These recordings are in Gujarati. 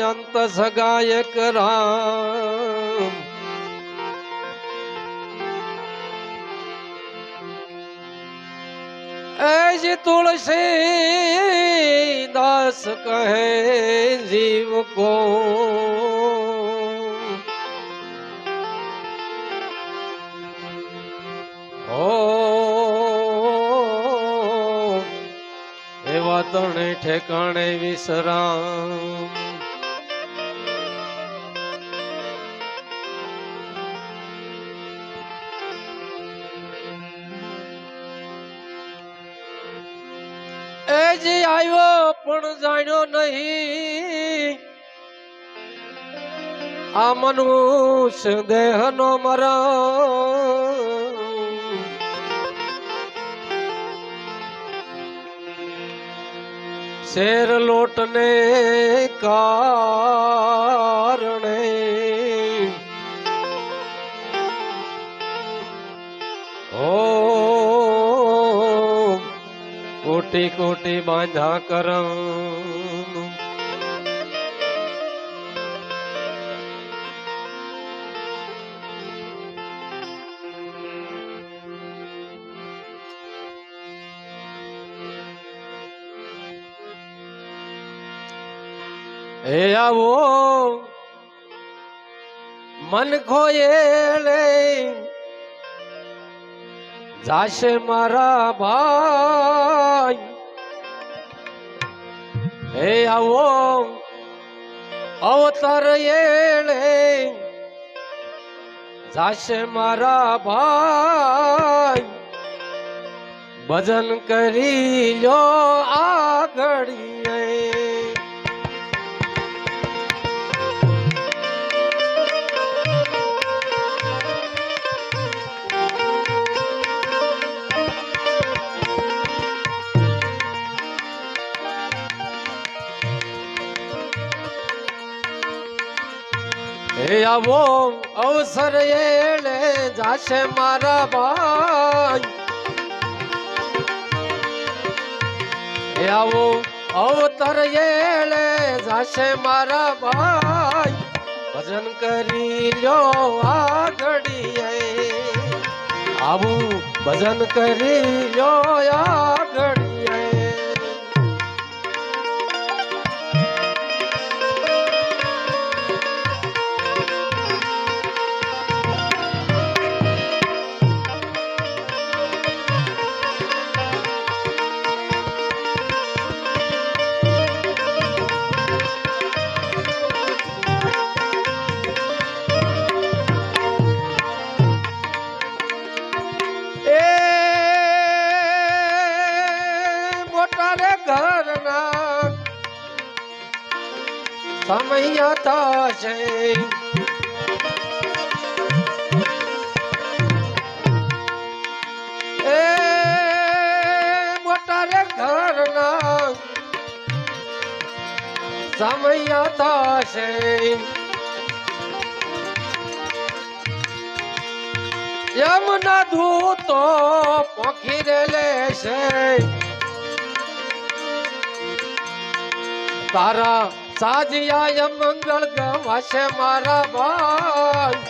અંત સગાયક રામ. એજ તુલસી દાસ કહે જીવ કો. એવા તણે ઠેકાણે વિશ્રામ આવ્યો પણ જાણ્યો નહીં. આ મનુષ્ય દેહ નો મર. શેર લોટને કારણે કોટી કોટી બાંધા કરમ. હે આવો મન ખોયેલે જાશે મારા ભાઈ. હે આવો અવતર એળે જાશે મારા ભાઈ. ભજન કરી લો આગળીએ. હે આવો, અવસર એળે જાશે મારા ભાઈ. આવો, અવતર એળે જાશે મારા ભાઈ. ભજન કરી લ્યો ઘડીએ આવું, ભજન કરી લ્યો આ એ એ મોટા રે ઘરના સમય થશે. યમના દૂતો પોખી લેશે. તારા સાજિયા મંગળ ગવાશે મારા ભાઈ.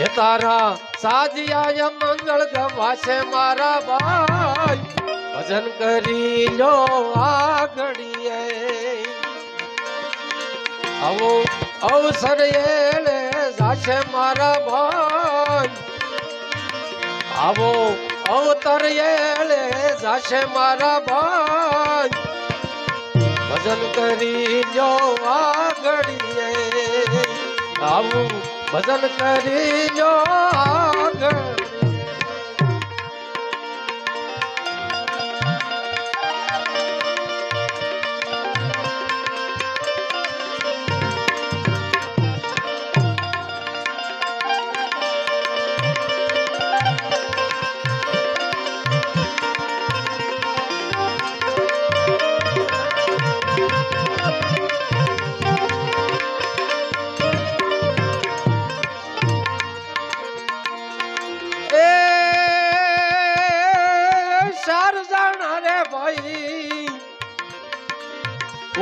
એ તારા સાજિયા મંગળ ગવાશે મારા ભાઈ. ભજન કરી લો આગળીએ. આવો અવસર એળે જાશે મારા ભાઈ. આવો અવતર એળે જાશે મારા ભાઈ. ભજન કરી લો આગળીએ. આવું ભજન કરી લો આગળ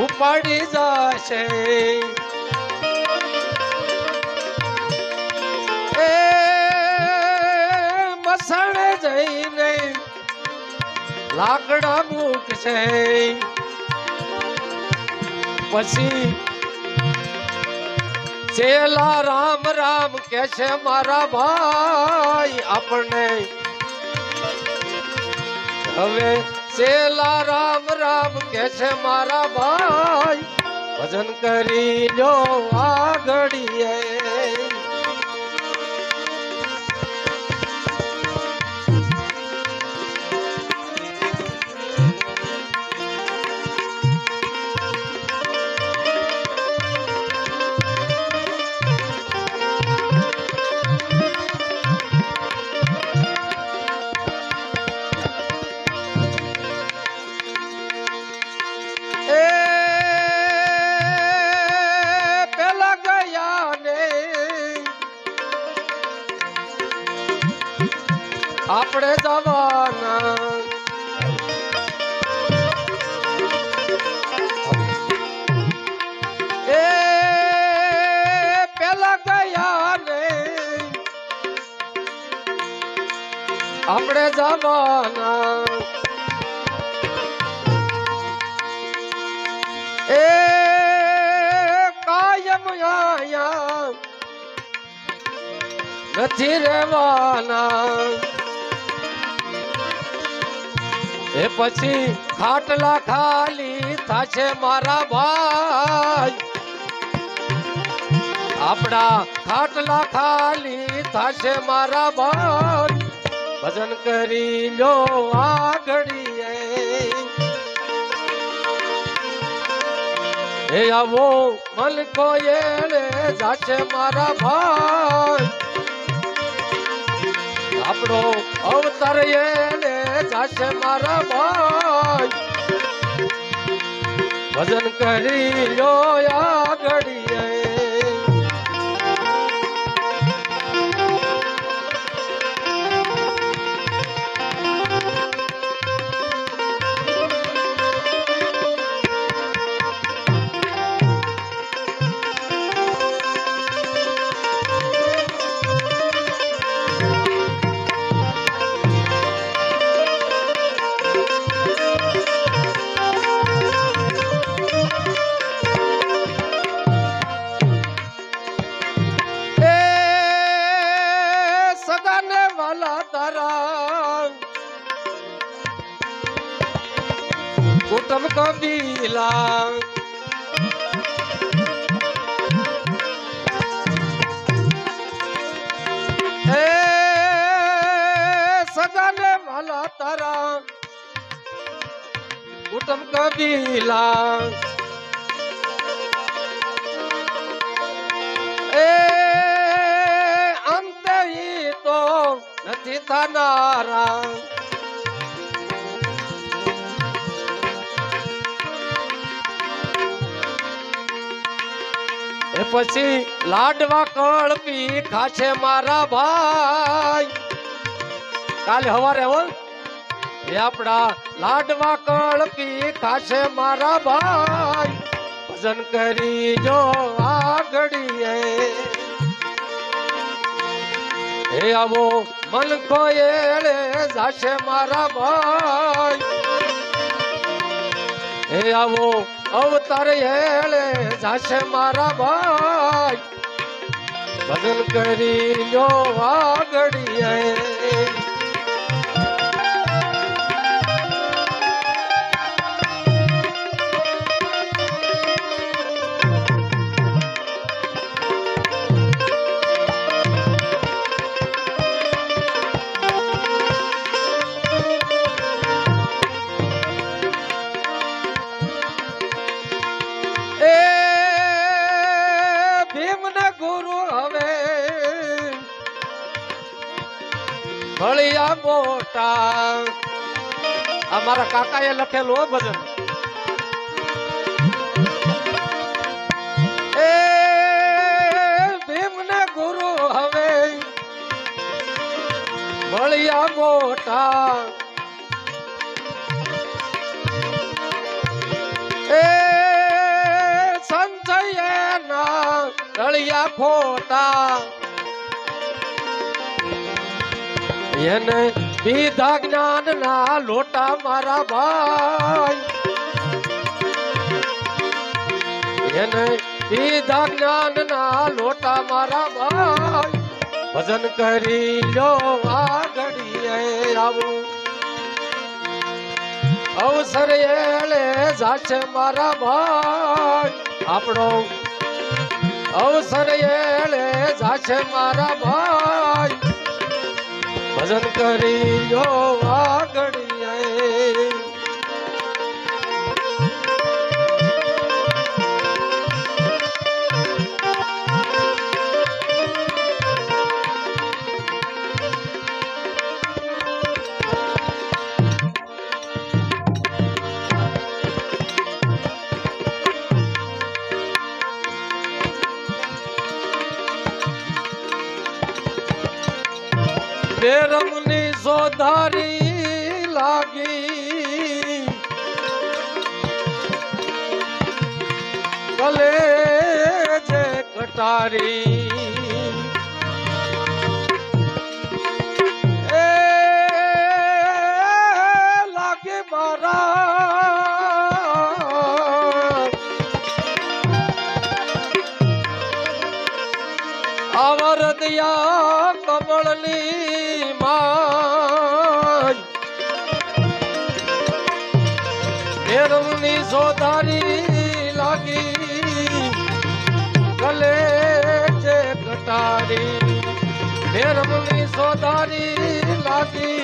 ઉપાડી જશે. એ મસણ જઈને લાકડા મૂકશે. પછી ચેલા રામ રામ કે છે મારા ભાઈ, આપણને હવે ચેલા રામ રામ કે છે મારા ભાઈ ભજન કરી જો એ આપણે જવાના. એ પેલા આપણે જવાના. એ કાયમ આયા નથી રહેવાના. એ પછી ખાટલા ખાલી થાશે મારા ભાઈ. આપણા ખાટલા ખાલી થાશે મારા ભાઈ. ભજન કરી લો આગળીએ. હે આવો મલકો એણે જાશે મારા ભાઈ. આપણો અવતાર એને જાશે મારા ભાઈ. ભજન કરી લો આ એ પછી લાડવા કળપી ખાશે મારા ભાઈ. કાલે હવારે હો. એ આપણા લાડવા કળપી ખાશે મારા ભાઈ. ભજન કરી જો આગળીએ હે આવો મન એળે જાશે મારા ભાઈ. હે આવો અવતાર હેળે જાશે મારા ભાઈ. ભજન કરી જો આગળીએ ભળિયા મોટા. અમારા કાકાએ લખેલો ભજન. એ ભીમને ગુરુ હવે. ભળિયા મોટા. એ સંજય ના રળિયા ખોટા એને પીધા જ્ઞાન ના લોટા મારા ભાઈ. એને પીધા જ્ઞાન ના લોટા મારા ભાઈ. ભજન કરી લો આ ઘડીએ આવું. અવસર એળે જાશે મારા ભાઈ. આપણો અવસર એળે જાશે મારા ભાઈ. ભજન કરી લો બેરમની સોધારી લાગી. કલે જે કટારી. દયા કમળની માય. ભેરવની સોધારી લાગી, ગલે છે કટારી. ભેરવની સોધારી લાગી,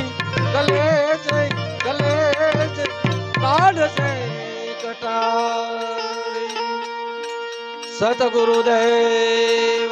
ગલે છે ગલે છે, કાઢ છે કટારી. સતગુરુદેવ